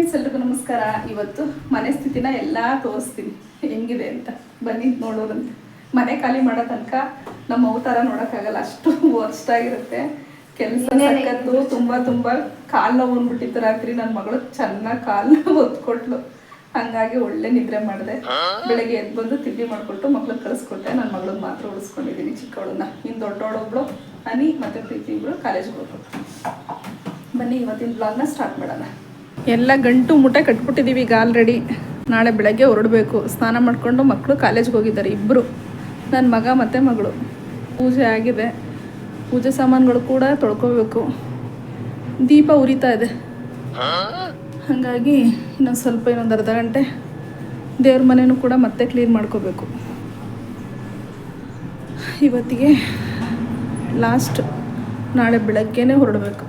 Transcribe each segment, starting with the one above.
Friends ಎಲ್ರಿಗೂ ನಮಸ್ಕಾರ. ಇವತ್ತು ಮನೆ ಸ್ಥಿತಿನ ಎಲ್ಲ ತೋರಿಸ್ತೀನಿ. ಹೆಂಗಿದೆ ಅಂತ. ಬನ್ನಿ ನೋಡೋದಂತೆ ಮನೆ ಖಾಲಿ ಮಾಡೋ ತನಕ ನಮ್ಮ ಅವತಾರ ನೋಡೋಕ್ಕಾಗಲ್ಲ. ಅಷ್ಟು ವರ್ಸ್ಟ್ ಆಗಿರುತ್ತೆ ಕೆಲಸ ಸಕ್ಕತ್ತು ತುಂಬ ತುಂಬ ಕಾಲು ನೋವು ರಾತ್ರಿ. ನನ್ನ ಮಗಳು ಚೆನ್ನಾಗಿ ಕಾಲು ಹೊತ್ಕೊಟ್ಲು. ಒತ್ಕೊಟ್ಲು ಹಂಗಾಗಿ ಒಳ್ಳೆ ನಿದ್ರೆ ಮಾಡಿದೆ. ಬೆಳಗ್ಗೆ ಎದ್ದು ಬಂದು ತಿಂಡಿ ಮಾಡಿಕೊಟ್ಟು ಮಕ್ಳಿಗೆ ಕಳಿಸ್ಕೊಟ್ಟೆ ನನ್ನ ಮಗಳು ಮಾತ್ರ ಉಳಿಸ್ಕೊಂಡಿದ್ದೀನಿ ಚಿಕ್ಕವಳನ್ನ. ಇನ್ನು ದೊಡ್ಡವಳೊಬ್ಳು ಅನಿ ಮತ್ತು ಪ್ರೀತಿ ಇಬ್ಬರು ಕಾಲೇಜ್ಗೆ ಹೋಗ್ಬೇಕು ಬನ್ನಿ ಇವತ್ತಿನ ಬ್ಲಾಗ್ನ ಸ್ಟಾರ್ಟ್ ಮಾಡೋಣ. ಎಲ್ಲ ಗಂಟು ಮುಟ್ಟೆ ಕಟ್ಬಿಟ್ಟಿದ್ದೀವಿ ಈಗ ಆಲ್ರೆಡಿ ನಾಳೆ ಬೆಳಗ್ಗೆ ಹೊರಡಬೇಕು. ಸ್ನಾನ ಮಾಡಿಕೊಂಡು ಮಕ್ಕಳು ಕಾಲೇಜ್ಗೆ ಹೋಗಿದ್ದಾರೆ ಇಬ್ಬರು ನನ್ನ ಮಗ ಮತ್ತು ಮಗಳು. ಪೂಜೆ ಆಗಿದೆ. ಪೂಜೆ ಸಾಮಾನುಗಳು ಕೂಡ ತೊಳ್ಕೊಬೇಕು. ದೀಪ ಉರಿತಾ ಇದೆ. ಹಾಗಾಗಿ ಇನ್ನೊಂದು ಸ್ವಲ್ಪ ಇನ್ನೊಂದು ಅರ್ಧ ಗಂಟೆ ದೇವ್ರ ಮನೆಯೂ ಕೂಡ ಮತ್ತೆ ಕ್ಲೀನ್ ಮಾಡ್ಕೋಬೇಕು. ಇವತ್ತಿಗೆ ಲಾಸ್ಟ್ ನಾಳೆ ಬೆಳಗ್ಗೆನೇ ಹೊರಡಬೇಕು.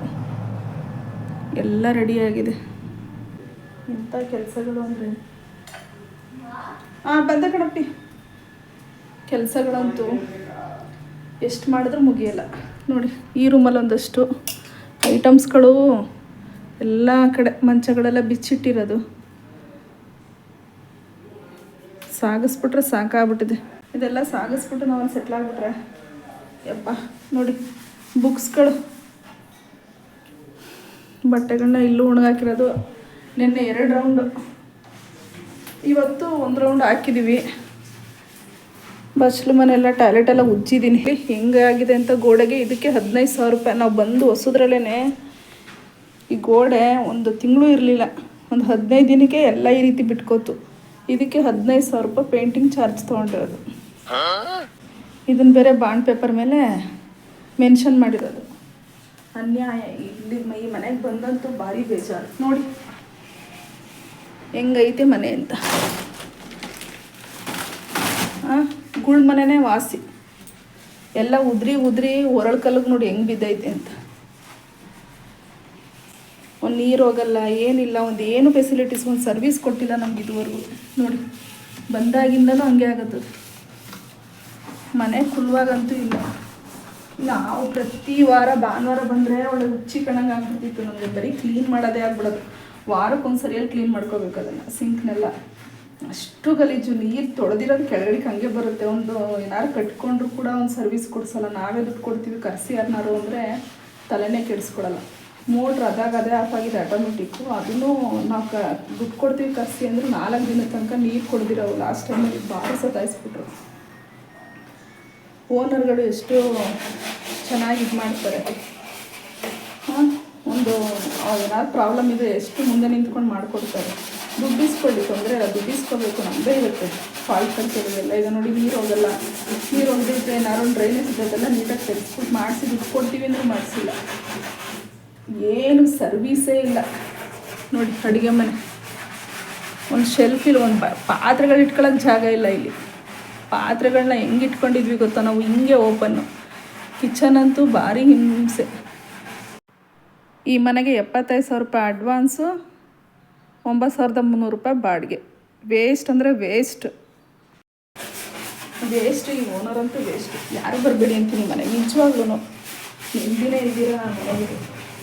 ಎಲ್ಲ ರೆಡಿಯಾಗಿದೆ ಎಂಥ ಕೆಲಸಗಳು ಅಂದರೆ? ಹಾಂ ಬಂದ ಕಣಪ್ಪಿ. ಕೆಲಸಗಳಂತೂ ಎಷ್ಟು ಮಾಡಿದ್ರೂ ಮುಗಿಯಲ್ಲ. ನೋಡಿ, ಈ ರೂಮಲ್ಲಿ ಒಂದಷ್ಟು ಐಟಮ್ಸ್ಗಳು ಎಲ್ಲ ಕಡೆ ಮಂಚಗಳೆಲ್ಲ ಬಿಚ್ಚಿಟ್ಟಿರೋದು. ಸಾಗಿಸ್ಬಿಟ್ರೆ ಸಾಕಾಗ್ಬಿಟ್ಟಿದೆ. ಇದೆಲ್ಲ ಸಾಗಿಸ್ಬಿಟ್ಟು ನಾವು ಸೆಟ್ಲ್ ಆಗ್ಬಿಟ್ರೆ ಯಪ್ಪ ನೋಡಿ ಬುಕ್ಸ್ಗಳು ಬಟ್ಟೆಗಳನ್ನ ಇಲ್ಲೂ ಒಣಗಾಕಿರೋದು. ನಿನ್ನೆ ಎರಡು ರೌಂಡು ಇವತ್ತು ಒಂದು ರೌಂಡ್ ಹಾಕಿದ್ದೀವಿ ಬಸ್ಲು ಮನೆಯೆಲ್ಲ ಟಾಯ್ಲೆಟ್ ಎಲ್ಲ ಉಜ್ಜಿದ್ದೀನಿ ಹೆಂಗಾಗಿದೆ ಅಂತ ಗೋಡೆಗೆ ಇದಕ್ಕೆ ಹದಿನೈದು ಸಾವಿರ ರೂಪಾಯಿ. ನಾವು ಬಂದು ಹೊಸದ್ರಲ್ಲೇ ಈ ಗೋಡೆ ಒಂದು ತಿಂಗಳು ಇರಲಿಲ್ಲ. ಒಂದು ಹದಿನೈದು ದಿನಕ್ಕೆ ಎಲ್ಲ ಈ ರೀತಿ ಬಿಟ್ಕೋತು. ಇದಕ್ಕೆ ಹದಿನೈದು ಸಾವಿರ ರೂಪಾಯಿ ಪೇಂಟಿಂಗ್ ಚಾರ್ಜ್ ತೊಗೊಂಡಿರೋದು. ಇದನ್ನು ಬೇರೆ ಬಾಂಡ್ ಪೇಪರ್ ಮೇಲೆ ಮೆನ್ಷನ್ ಮಾಡಿರೋದು. ಅನ್ಯಾಯ. ಇಲ್ಲಿ ಈ ಮನೆಗೆ ಬಂದಂತೂ ಭಾರಿ ಬೇಜಾರು. ನೋಡಿ. ಹೆಂಗೈತೆ ಮನೆ ಅಂತ. ಗುಳ್ ಮನೆನೇ ವಾಸಿ. ಎಲ್ಲ ಉದ್ರಿ ಉದ್ರಿ ಹೊರಳ್ ಕಲ್ಲಿಗೆ ನೋಡಿ ಹೆಂಗೆ ಬಿದ್ದೈತೆ ಅಂತ. ಒಂದು ನೀರು ಹೋಗಲ್ಲ ಏನಿಲ್ಲ, ಒಂದು ಏನು ಫೆಸಿಲಿಟೀಸ್ ಒಂದು ಸರ್ವಿಸ್ ಕೊಟ್ಟಿಲ್ಲ ನಮ್ಗೆ ಇದುವರೆಗೂ. ನೋಡಿ, ಬಂದಾಗಿಂದನೂ ಹಂಗೆ ಆಗತ್ತದು ಮನೆ ಕುಲ್ವಾಗಂತೂ ಇಲ್ಲ. ನಾವು ಪ್ರತಿ ವಾರ ಭಾನುವಾರ ಬಂದರೆ ಒಳ್ಳೆ ಹುಚ್ಚಿ ಕಣಂಗೆ ಆಗ್ಬಿಡ್ತಿತ್ತು ನಮಗೆ. ಬರೀ ಕ್ಲೀನ್ ಮಾಡೋದೇ ಆಗ್ಬಿಡೋದು. ವಾರಕ್ಕೊಂದು ಸರಿಯಾಗಿ ಕ್ಲೀನ್ ಮಾಡ್ಕೋಬೇಕು ಅದನ್ನು ಸಿಂಕ್ನೆಲ್ಲ ಅಷ್ಟು ಗಲೀಜು, ನೀರು ತೊಳೆದಿರೋದು ಕೆಳಗಡೆಗೆ ಹಂಗೆ ಬರುತ್ತೆ. ಒಂದು ಏನಾರು ಕಟ್ಕೊಂಡ್ರು ಕೂಡ ಒಂದು ಸರ್ವಿಸ್ ಕೊಡಿಸಲ್ಲ. ನಾವೇ ದುಡ್ಡು ಕೊಡ್ತೀವಿ, ಕರೆಸಿ ಯಾರನ್ನಾರು ಅಂದರೆ ತಲೆನೇ ಕೆಡಿಸ್ಕೊಡಲ್ಲ ಮೋಟ್ರ್ ಅದಾಗ ಅದೇ ಆಫ್ ಆಗಿದೆ ಆಟೋಮೆಟಿಕ್ಕು ಅದನ್ನು ನಾವು ಕ, ದುಡ್ಡು ಕೊಡ್ತೀವಿ, ಕರೆಸಿ ಅಂದ್ರೆ ನಾಲ್ಕು ದಿನದ ತನಕ ನೀರು ಕೊಡ್ದಿರೋ ಲಾಸ್ಟ್ ಟೈಮಲ್ಲಿ ಭಾಳ ಸತಾಯಿಸ್ಬಿಟ್ರು. ಓನರ್ಗಳು ಎಷ್ಟು ಚೆನ್ನಾಗಿ ಇದು ಮಾಡ್ತಾರೆ. ಒಂದು ಏನಾದ್ರು ಪ್ರಾಬ್ಲಮ್ ಇದೆ, ಎಷ್ಟು ಮುಂದೆ ನಿಂತ್ಕೊಂಡು ಮಾಡಿಕೊಡ್ತಾರೆ. ದುಡ್ಡು ಇಸ್ಕೊಳ್ಳಿ, ತೊಂದರೆ ಇಲ್ಲ. ದುಡ್ಡು ಇಸ್ಕೋಬೇಕು ನಮ್ಮದೇ ಇರುತ್ತೆ. ಫಾಲ್ಟ್ ಕಲ್ತಿರೋದೆಲ್ಲ ಈಗ ನೋಡಿ, ನೀರು ಹೋಗಲ್ಲ. ನೀರು ಹೋಗಿದ್ರೆ ಏನಾದ್ರು ಡ್ರೈನೇಜ್ ಇದೆಲ್ಲ ನೀಟಾಗಿ ತೆಗೆಸ್ಬಿಟ್ಟು ಮಾಡಿಸಿ, ದುಡ್ಡು ಕೊಡ್ತೀವಿ ಅಂದ್ರೆ ಮಾಡಿಸಿಲ್ಲ. ಏನು ಸರ್ವೀಸೇ ಇಲ್ಲ. ನೋಡಿ, ಅಡುಗೆ ಮನೆ. ಒಂದು ಶೆಲ್ಫ್ ಇಲ್ಲ, ಒಂದು ಪಾತ್ರೆಗಳು ಇಟ್ಕೊಳ್ಳೋಕೆ ಜಾಗ ಇಲ್ಲ ಇಲ್ಲಿ. ಪಾತ್ರೆಗಳನ್ನ ಹೆಂಗೆ ಇಟ್ಕೊಂಡಿದ್ವಿ ಗೊತ್ತಾ? ನಾವು ಹಿಂಗೆ ಓಪನ್ನು ಕಿಚನ್ ಅಂತೂ ಭಾರಿ ಹಿಂಸೆ. ಈ ಮನೆಗೆ ಎಪ್ಪತ್ತೈದು ಸಾವಿರ ರೂಪಾಯಿ ಅಡ್ವಾನ್ಸು ಒಂಬತ್ತು ಸಾವಿರದ ಮುನ್ನೂರು ರೂಪಾಯಿ ಬಾಡಿಗೆ. ವೇಸ್ಟ್ ಅಂದರೆ ವೇಸ್ಟ್ ವೇಸ್ಟ್ ಈ ಓನರ್ ಅಂತೂ ವೇಸ್ಟ್ ಯಾರು ಬರಬೇಡಿ ಅಂತೀನಿ ಮನೆ ನಿಜವಾಗ್ಲೂ ನಿಂದಿನೇ ಇದ್ದೀರಾ ಮನೆಗೆ?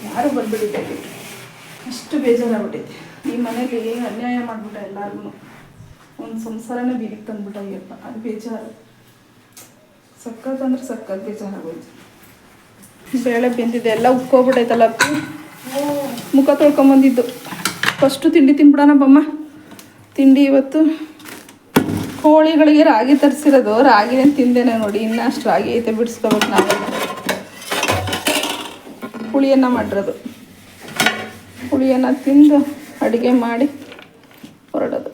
ಯಾರು ಬರಬೇಡಿ ಅಷ್ಟು ಬೇಜಾರಾಗ್ಬಿಟ್ಟೈತೆ ಈ ಮನೇಲಿ ಅನ್ಯಾಯ ಮಾಡ್ಬಿಟ್ಟ ಎಲ್ಲರಿಗೂ ಒಂದು ಸಂಸಾರನೇ ಬೀದಿಗೆ ತಂದ್ಬಿಟ್ಟ ಅಯ್ಯಪ್ಪ. ಅದು ಬೇಜಾರು. ಸಕ್ಕತ್ ಅಂದ್ರೆ ಸಕ್ಕತ್ ಬೇಜಾರಾಗೋಯ್ತು. ಬೇಳೆ ಬೆಂದಿದೆ, ಎಲ್ಲ ಉಕ್ಕೋಗ್ಬಿಟ್ಟೈತಲ್ಲ ಮುಖ ತೊಳ್ಕೊಂಬಂದಿದ್ದು ಫಸ್ಟು ತಿಂಡಿ ತಿನ್ಬಿಡೋಣ ಬಮ್ಮ. ತಿಂಡಿ ಇವತ್ತು ಕೋಳಿಗಳಿಗೆ ರಾಗಿ ತರಿಸಿರೋದು. ರಾಗಿನೇ ತಿಂದೇನೆ ನೋಡಿ, ಇನ್ನೂ ಅಷ್ಟು ರಾಗಿ ಐತೆ, ಬಿಡಿಸ್ಕೋಬೇಕು ನಾವು. ಹುಳಿಯನ್ನು ಮಾಡಿರೋದು. ಹುಳಿಯನ್ನು ತಿಂದು ಅಡುಗೆ ಮಾಡಿ ಹೊರಡೋದು.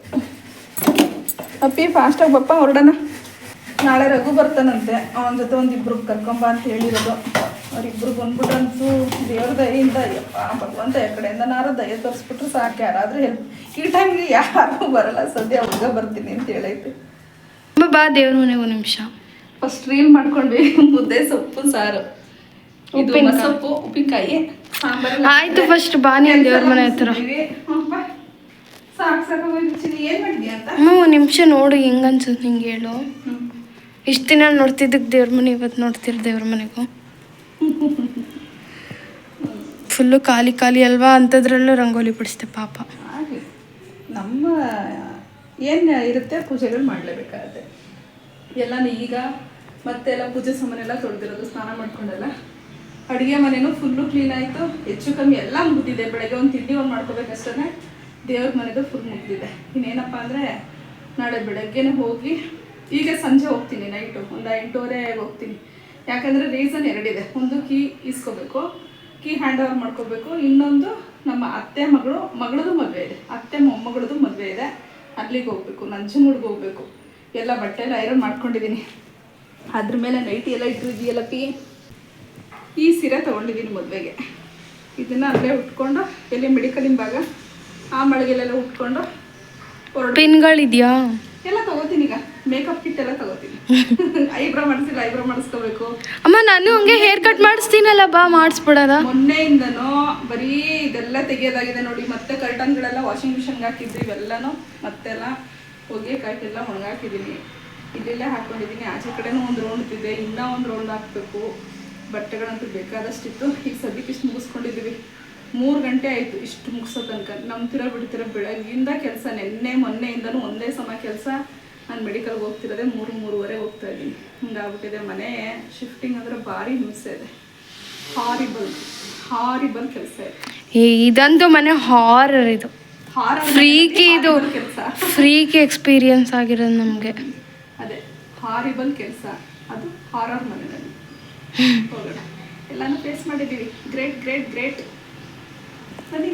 ಅಪ್ಪಿ ಫಾಸ್ಟಾಗಿ ಬಪ್ಪ, ಹೊರಡೋಣ. ನಾಳೆ ರಘು ಬರ್ತಾನಂತೆ. ಅವನ ಜೊತೆ ಒಂದಿಬ್ರು ಕರ್ಕೊಂಬ ಅಂತ ಹೇಳಿರೋದು. ಅವರಿಬ್ರು ಬಂದ್ಬಿಟ್ರಂತೂ ದೇವ್ರ ದಯಿಂದ ಅಯ್ಯಪ್ಪ ಭಗವಂತ ಈ ಕಡೆಯಿಂದ ನಾರು ದಯ ತೋರಿಸ್ಬಿಟ್ರೆ ಸಾಕು ಯಾರಾದರೂ ಹೆಲ್ಪ್ ಈ ಟೈಮ್ಗೆ ಯಾರು ಬರಲ್ಲ ಸದ್ಯ ಹುಡುಗ ಬರ್ತೀನಿ ಅಂತ ಹೇಳೈತೆ. ಬಾ ದೇವ್ರ ಮನೆ ಒಂದು ನಿಮಿಷ. ಫಸ್ಟ್ ರೀಲ್ ಮಾಡ್ಕೊಂಡ್ವಿ ಮುದ್ದೆ ಸೊಪ್ಪು ಸಾರು. ಇದು ಸೊಪ್ಪು ಉಪ್ಪಿನಕಾಯಿ ಆಯ್ತು ಫಸ್ಟ್ ಬಾನಿ ದೇವ್ರ ಮನೆ ಹತ್ರ. ನಿಮಿಷ ನೋಡು ಹೆಂಗ್ ಅನ್ಸುತ್ತೆ ನಿಂಗೆ ಹೇಳು. ಇಷ್ಟು ದಿನ ನೋಡ್ತಿದ್ದಕ್ಕೆ ದೇವ್ರ ಮನೆ ಇವತ್ತು ನೋಡ್ತಿರ ದೇವ್ರ ಮನೆಗೂ. ಫುಲ್ಲು ಖಾಲಿ ಖಾಲಿ ಅಲ್ವಾ ಅಂಥದ್ರಲ್ಲೂ ರಂಗೋಲಿ ಬಿಡಿಸ್ತೆ ಪಾಪ. ನಮ್ಮ, ಏನು ಇರುತ್ತೆ ಪೂಜೆಗಳು ಮಾಡಲೇಬೇಕಾಗತ್ತೆ. ಎಲ್ಲನೂ ಈಗ ಮತ್ತೆ ಎಲ್ಲ ಪೂಜೆ ಸಾಮಾನೆಲ್ಲ ತೊಳೆದಿರೋದು ಸ್ನಾನ ಮಾಡ್ಕೊಂಡೆಲ್ಲ. ಅಡುಗೆ ಮನೆನೂ ಫುಲ್ಲು ಕ್ಲೀನ್ ಆಯಿತು. ಹೆಚ್ಚು ಕಮ್ಮಿ ಎಲ್ಲ ಮುಗ್ದಿದೆ. ಬೆಳಗ್ಗೆ ಒಂದು ತಿಂಡಿ ಒಂದು ಮಾಡ್ಕೋಬೇಕಷ್ಟೇ ದೇವ್ರ ಮನೆದು ಫುಲ್ ಮುಗಿದಿದೆ. ಇನ್ನೇನಪ್ಪ ಅಂದರೆ ನಾಳೆ ಬೆಳಗ್ಗೆನೇ ಹೋಗಿ ಈಗ ಸಂಜೆ ಹೋಗ್ತೀನಿ ನೈಟು ಒಂದು ಎಂಟೂವರೆಗೆ ಹೋಗ್ತೀನಿ. ಯಾಕಂದರೆ ರೀಸನ್ ಎರಡಿದೆ. ಒಂದು ಕೀ ಇಸ್ಕೋಬೇಕು ಕೀ ಹ್ಯಾಂಡ್ ಓವರ್ ಮಾಡ್ಕೋಬೇಕು. ಇನ್ನೊಂದು ನಮ್ಮ ಅತ್ತೆ ಮಗಳು ಮಗಳದು ಮದುವೆ ಇದೆ. ಅತ್ತೆ ಮೊಮ್ಮಗಳದು ಮದುವೆ ಇದೆ. ಅಲ್ಲಿಗೆ ಹೋಗ್ಬೇಕು ನಂಜನಗೂಡ್ಗೆ ಹೋಗ್ಬೇಕು. ಎಲ್ಲ ಬಟ್ಟೆ ಎಲ್ಲ ಐರನ್ ಮಾಡ್ಕೊಂಡಿದ್ದೀನಿ ಅದ್ರ ಮೇಲೆ ನೈಟಿ ಎಲ್ಲ ಇಟ್ಟಿದ್ದೀಯಲ್ಲ ಪಿ ಈ ಸೀರೆ ತೊಗೊಂಡಿದ್ದೀನಿ ಮದುವೆಗೆ. ಇದನ್ನು ಅಲ್ಲೇ ಉಟ್ಕೊಂಡು ಎಲ್ಲಿ ಮೆಡಿಕಲಿನ ಭಾಗ ಆ ಮಳಿಗೆಲ್ಲೆಲ್ಲ ಉಟ್ಕೊಂಡು ಪಿನ್ಗಳಿದ್ಯಾ? ಎಲ್ಲ ತಗೋತೀನಿ ಈಗ. ಮೇಕಪ್ ಕಿಟ್ ಎಲ್ಲ ತಗೋತೀನಿ. ಐಬ್ರೋ ಮಾಡಿಸಿಲ್ಲ ಐಬ್ರೋ ಮಾಡಿಸ್ಕೋಬೇಕು. ಅಮ್ಮ ನಾನು ಹಂಗೆ ಹೇರ್ ಕಟ್ ಮಾಡಿಸ್ತೀನಲ್ಲ ಬಾ ಮಾಡಿಸ್ಬಿಡೋದ ಮೊನ್ನೆಯಿಂದನೂ ಬರೀ ಇದೆಲ್ಲ ತೆಗಿಯೋದಾಗಿದೆ ನೋಡಿ ಮತ್ತೆ ಕರ್ಟನ್ಗಳೆಲ್ಲ ವಾಷಿಂಗ್ ಮಿಷನ್ಗೆ ಹಾಕಿದ್ದು ಇವೆಲ್ಲನೂ ಮತ್ತೆಲ್ಲ ಒಗೆಕಾಯ್ತೆಲ್ಲ ಒಣಗಾಕಿದ್ದೀನಿ ಇಲ್ಲೆಲ್ಲ ಹಾಕೊಂಡಿದ್ದೀನಿ ಆಚೆ ಕಡೆನೂ ಒಂದು ರೌಂಡ್ ಇದೆ ಇನ್ನೂ ಒಂದು ರೌಂಡ್ ಹಾಕಬೇಕು. ಬಟ್ಟೆಗಳಂತೂ ಬೇಕಾದಷ್ಟಿತ್ತು. ಈಗ ಸದ್ಯಕ್ಕೆ ಇಷ್ಟು ಮುಗಿಸ್ಕೊಂಡಿದ್ದೀವಿ ಮೂರು ಗಂಟೆ ಆಯಿತು ಇಷ್ಟು ಮುಗಿಸೋ ತನಕ. ನಂಬ್ತಿರೋ ಬಿಡ್ತಿರೋ ಬೆಳಗ್ಗಿಂದ ಕೆಲಸ ನಿನ್ನೆ ಮೊನ್ನೆಯಿಂದನೂ ಒಂದೇ ಸಮ ಕೆಲಸ. ನಾನು ಮೆಡಿಕಲ್ಗೆ ಹೋಗ್ತಿರೋದೆ ಮೂರು ಮೂರುವರೆ ಹೋಗ್ತಾ ಇದ್ದೀನಿ. ಹಿಂಗಾಗ್ಬಿಟ್ಟಿದೆ ಮನೆ ಶಿಫ್ಟಿಂಗ್ ಅಂದರೆ ಭಾರಿ ಹಿಂಸೆ ಇದೆ. ಹಾರಿಬಲ್ ಹಾರಿಬಲ್ ಕೆಲಸ ಇದೆ. ಏ ಇದಂತೂ ಮನೆ ಹಾರರ್ ಇದು. ಫ್ರೀಕಿ ಇದು. ಕೆಲಸ. ಫ್ರೀಕಿ ಎಕ್ಸ್ಪೀರಿಯನ್ಸ್ ಆಗಿರೋದು ನಮಗೆ. ಅದೇ ಹಾರಿಬಲ್ ಕೆಲಸ. ಅದು ಹಾರರ್ ಮನೆಯಲ್ಲಿ. ಹೋಗೋಣ. ಎಲ್ಲಾನು ಫೇಸ್ ಮಾಡಿದ್ದೀವಿ. ಗ್ರೇಟ್ ಗ್ರೇಟ್ ಗ್ರೇಟ್ ಸರಿ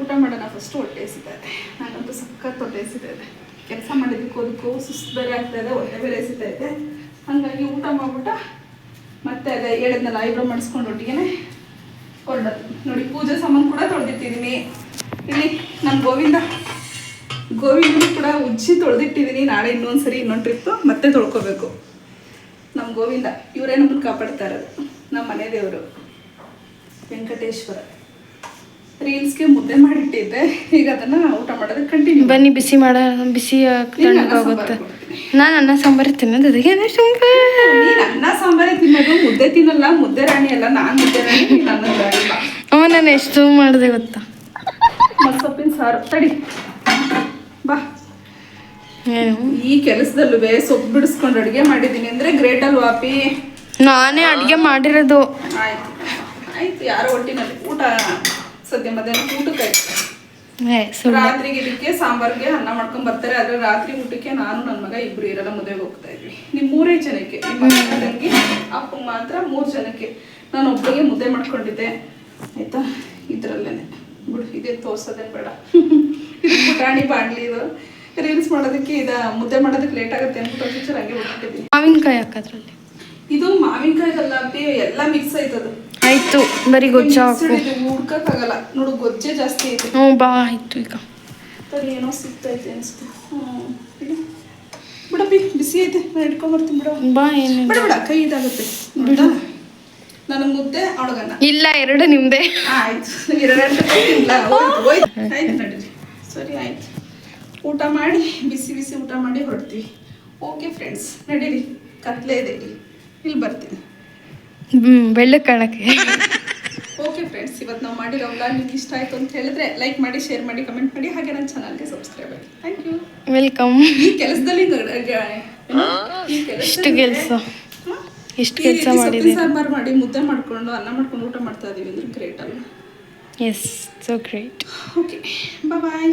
ಊಟ ಮಾಡೋಣ ಫಸ್ಟ್ ಹೊಟ್ಟೆ ಎಸಿತಾ ಇದೆ. ನಾನಂತೂ ಸಖತ್ ಹೊಟ್ಟೆ ಎಸಿತಾ ಇದೆ. ಕೆಲಸ ಮಾಡಿದ್ದಕ್ಕೂ ಅದಕ್ಕೂ ಸುಸ್ತು ಬೇರೆ ಆಗ್ತಾ ಇದೆ, ಹೊಟ್ಟೆ ಬೇರೆ ಸಿಗ್ತಾ ಇದೆ. ಹಾಗಾಗಿ ಊಟ ಮಾಡ್ಬಿಟ್ಟು ಮತ್ತೆ ಅದೇ ಹೇಳಿದ್ನಲ್ಲ, ಐಬ್ರೋ ಮಾಡಿಸ್ಕೊಂಡು ಒಟ್ಟಿಗೆ ಹೊರಡೋದು. ನೋಡಿ, ಪೂಜೆ ಸಾಮಾನು ಕೂಡ ತೊಳೆದಿಟ್ಟಿದ್ದೀನಿ. ಇಲ್ಲಿ ನಮ್ಮ ಗೋವಿಂದ. ಗೋವಿಂದ ಕೂಡ ಉಜ್ಜಿ ತೊಳೆದಿಟ್ಟಿದ್ದೀನಿ. ನಾಳೆ ಇನ್ನೊಂದು ಸರಿ ಇನ್ನೊಂದು ಟ್ರಿಪ್ಪು ಮತ್ತೆ ತೊಳ್ಕೊಬೇಕು. ನಮ್ಮ ಗೋವಿಂದ ಇವರೇ ನಮ್ಮನ್ನು ಕಾಪಾಡ್ತಾ ನಮ್ಮ ಮನೆ ದೇವರು. ವೆಂಕಟೇಶ್ವರ. ರೀಲ್ಸ್ಗೆ ಮುದ್ದೆ ಮಾಡಿಟ್ಟಿದ್ದೆ. ಈಗ ಅದನ್ನ ಊಟ ಮಾಡೋದಕ್ಕೆ ಕಂಟಿನ್ಯೂ ಬನ್ನಿ ಬಿಸಿ ಮಾಡ ಬಿಸಿ ತಣ್ಣಗಾಗುತ್ತೆ ನಾನು ಅನ್ನ ಸಾಂಬಾರು ತಿನ್ನೋದು ಅದಕ್ಕೆ ನೀನು ಅನ್ನ ಸಾಂಬಾರೇ ತಿನ್ನೋದು ಮುದ್ದೆ ತಿನ್ನಲ್ಲ ಮುದ್ದೆ ರಾಣಿ ಅಲ್ಲ ನಾನು ಮುದ್ದೆ ರಾಣಿ ಅಮ್ಮ ನಾನು ಎಷ್ಟು ಮಾಡಿದೆ ಗೊತ್ತಾ? ಮಸ್ಸೊಪ್ಪಿನ ಸಾರು. ತಡಿ. ಬಾ. ಈ ಕೆಲಸದಲ್ಲೂ ಸೊಪ್ಪು ಬಿಡಿಸ್ಕೊಂಡು ಅಡುಗೆ ಮಾಡಿದ್ದೀನಿ ಅಂದರೆ ಗ್ರೇಟ್ ವಾಪಿ ನಾನೇ ಅಡುಗೆ ಮಾಡಿರೋದು. ಆಯ್ತು. ಆಯ್ತು ಯಾರು ಒಟ್ಟಿನಲ್ಲಿ ಊಟ ಸದ್ಯ ಮಧ್ಯಾಹ್ನ ಊಟಕ್ಕೆ ಆಯ್ತು. ರಾತ್ರಿಗೆ ಇದಕ್ಕೆ ಸಾಂಬಾರ್ಗೆ ಅನ್ನ ಮಾಡ್ಕೊಂಡ್ ಬರ್ತಾರೆ ಆದ್ರೆ ರಾತ್ರಿ ಊಟಕ್ಕೆ ನಾನು ನನ್ನ ಮಗ ಇಬ್ರು ಇರಲ್ಲ ಮದುವೆಗೆ ಹೋಗ್ತಾ ಇದ್ವಿ. ನಿಮ್ ಮೂರೇ ಜನಕ್ಕೆ ತಂಗಿ ಅಪ್ಪ ಮಾತ್ರ ಮೂರ್ ಜನಕ್ಕೆ. ನಾನು ಒಬ್ಬಳಿಗೆ ಮುದ್ದೆ ಮಾಡ್ಕೊಂಡಿದ್ದೆ. ಆಯ್ತಾ? ಇದ್ರಲ್ಲೇನೆ. ಬಿಡು ಇದೇ ತೋರ್ಸೋದೇನ್ ಬೇಡ. ಇದು ಪುಟಾಣಿ ಬಾಣ್ಲಿ ಇದು. ರೀಲ್ಸ್ ಮಾಡೋದಕ್ಕೆ ಇದ ಮುದ್ದೆ ಮಾಡೋದಕ್ಕೆ ಲೇಟ್ ಆಗುತ್ತೆ ಅನ್ಬಿಟ್ಟು ಫ್ಯೂಚರ್ ಹಂಗೆ ಬಿಟ್ಬಿಟ್ಟಿದ್ದೀನಿ ಮಾವಿನಕಾಯಿ ಹಾಕೋದ್ರಲ್ಲಿ ಇದು ಮಾವಿನಕಾಯಿದಲ್ಲ ಎಲ್ಲ ಮಿಕ್ಸ್ ಆಯ್ತದು. ಆಯ್ತು ಬರೀ ಗೊಜ್ಜಾಕು ಹಾಕು. ಹುಡ್ಕಕ್ಕಾಗಲ್ಲ. ನೋಡು ಗೊಜ್ಜೆ ಜಾಸ್ತಿ ಐತೆ. ಹ್ಞೂ ಬಾ ಆಯ್ತು ಈಗ. ತಡಿ ಏನೋ ಸಿಗ್ತೈತೆ ಅನಿಸ್ತು ಹ್ಞೂ. ಬಿಡಪ್ಪಿ ಬಿಸಿ ಐತೆ. ನಾನು ಹಿಡ್ಕೊಂಬರ್ತೀನಿ ಬಿಡ. ಬಾ ಏನು ಬಿಡ ಬಿಡ ಕೈ ಇದಾಗುತ್ತೆ. ಬಿಡ. ನನಗೆ ಮುದ್ದೆ ಅವಳಗನ್ನ ಇಲ್ಲ ಎರಡು ನಿಮ್ದೆ. ಆಯ್ತು. ಹೋಯ್ತು ಆಯ್ತು. ನಡೀರಿ ಸರಿ ಆಯ್ತು. ಊಟ ಮಾಡಿ ಬಿಸಿ ಬಿಸಿ ಊಟ ಮಾಡಿ ಹೊರಡ್ತೀವಿ. Okay friends. ನಡೀರಿ. ಕತ್ಲೆ ಇದೆ ಇಲ್ಲಿ ಬರ್ತೀನಿ. ಹ್ಮ್ ಬೆಳ್ಳಕ್ಕೆ ಕಾಣಕ್ಕೆ. ಓಕೆ ಫ್ರೆಂಡ್ಸ್ ಇವತ್ತು ನಾವು ಮಾಡಿರೋ ವ್ಲಾಗ್ ನಿಮ್ಗೆ ಇಷ್ಟ ಆಯಿತು ಅಂತ ಹೇಳಿದ್ರೆ ಲೈಕ್ ಮಾಡಿ ಶೇರ್ ಮಾಡಿ ಕಮೆಂಟ್ ಮಾಡಿ ಹಾಗೆ ನನ್ನ ಚಾನಲ್ಗೆ ಸಬ್ಸ್ಕ್ರೈಬ್ ಆಗಿ. ಥ್ಯಾಂಕ್ ಯು ವೆಲ್ಕಮ್ ಈ ಕೆಲಸದಲ್ಲಿ ಈ ಇಷ್ಟು ಕೆಲಸ. ಇಷ್ಟು ಕೆಲಸ ಮಾಡಿ ಮಾಡಿದೆ ಸಾಂಬಾರ್ ಮಾಡಿ ಮುದ್ದೆ ಮಾಡ್ಕೊಂಡು ಅನ್ನ ಮಾಡ್ಕೊಂಡು ಊಟ ಮಾಡ್ತಾ ಇದೀವಿ ಅಂದ್ರೆ ಗ್ರೇಟ್ ಅಲ್ಲ yes so great okay bye